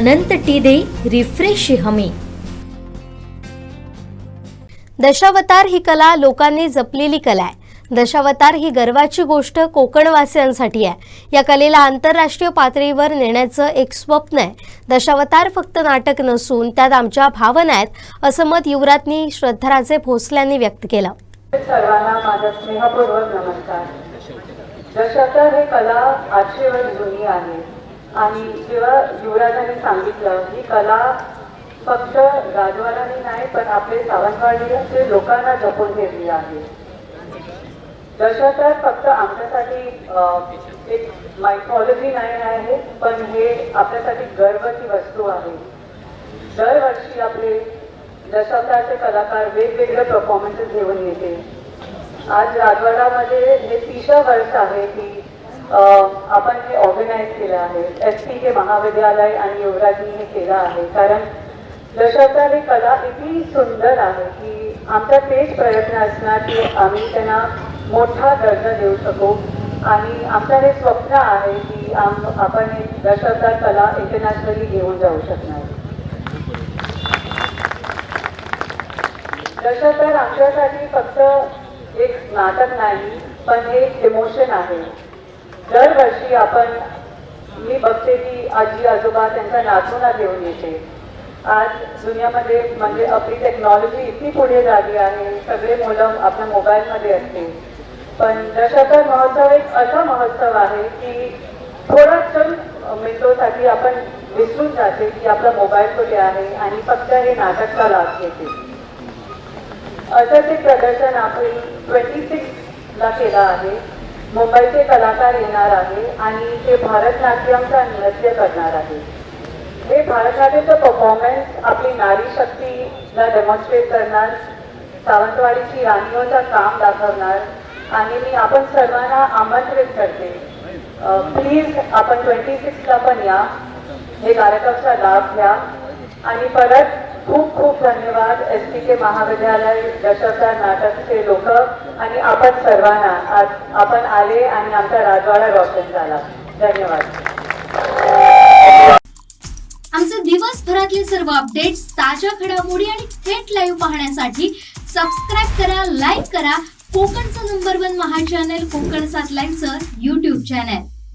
अनंत T दे refresh हमी. दशावतार ही कला लोकांनी जपलेली कला आहे. दशावतार ही गर्वाची गोष्ट कोकणवासियांसाठी आहे. या कलेला आंतरराष्ट्रीय पातळीवर नेण्याचं एक स्वप्न आहे. दशावतार फक्त नाटक नसून त्यात आमच्या भावना आहेत असं मत युवराज्ञी श्रद्धाराजे भोसल्यांनी व्यक्त केलं. सर्वांना माझा स्नेहपूर्वक नमस्कार. दशावतार ही कला आठशे वर्ष जुनी आहे. आणि जेव्हा युवराजांनी सांगितलं ही कला फक्त राजवाड्याने नाही पण आपले सावंतवाडी लोकांना जपून ठेवली आहे. दशावतार फक्त आमच्यासाठी एक मायथॉलॉजी नाही आहे पण हे आपल्यासाठी गर्वची वस्तू आहे. दरवर्षी आपले दशावतारचे कलाकार वेगवेगळे परफॉर्मन्सेस घेऊन येते. आज राजवाडामध्ये हे तिसरं वर्ष आहे की आपण हे ऑर्गनाईज केलं आहे. एस पी के महाविद्यालय आणि युवराजनी हे केलं आहे. कारण दशावतार ही कला इतकी सुंदर आहे की आमचा तेच प्रयत्न असणार की आम्ही त्यांना मोठा दर्जा देऊ शकू. आणि आमचं हे स्वप्न आहे की आम आपण हे दशावतार कला इंटरनॅशनली घेऊन जाऊ शकणार. दशावतार आमच्यासाठी फक्त एक नाटक नाही पण हे इमोशन आहे. दरवर्षी आपण मी बघते की आजी आजोबा त्यांच्या नाचूना घेऊन येते. आज दुनियामध्ये म्हणजे आपली टेक्नॉलॉजी इतकी पुढे झाली आहे सगळे मुलं आपल्या मोबाईलमध्ये असते पण दशावतार महोत्सव एक असा महोत्सव आहे की थोडा क्षण मिनिटोसाठी आपण विसरून जाते की आपला मोबाईल कुठे आहे आणि फक्त हे नाटकचा लाभ घेते. असं ते प्रदर्शन आपण ट्वेंटी सिक्सला केलं आहे. मुंबईचे कलाकार येणार आहे आणि ते भरतनाट्यमचा नृत्य करणार आहे. हे भरतनाट्यमचं परफॉर्मन्स आपली नारी शक्तीला डेमॉन्स्ट्रेट करणार सावंतवाडीची राणीवरचा काम दाखवणार आणि मी आपण सर्वांना आमंत्रित करते. प्लीज आपण ट्वेंटी सिक्सला पण या. हे कार्यक्रमचा लाभ घ्या. आणि परत खूप खूप धन्यवाद एस टी के महाविद्यालय दशावतार नाटकचे लोक आणि आपण सर्वांना. आज आपण आले आणि आमचा राजवाडा रोशन झाला. धन्यवाद. आमचे दिवसभरातले सर्व अपडेट्स ताज्या घडामोडी आणि थेट लाईव्ह पाहण्यासाठी सबस्क्राईब करा लाईक करा. कोकणचं नंबर वन महा चॅनल कोकण सात लाईव्हचं युट्यूब चॅनल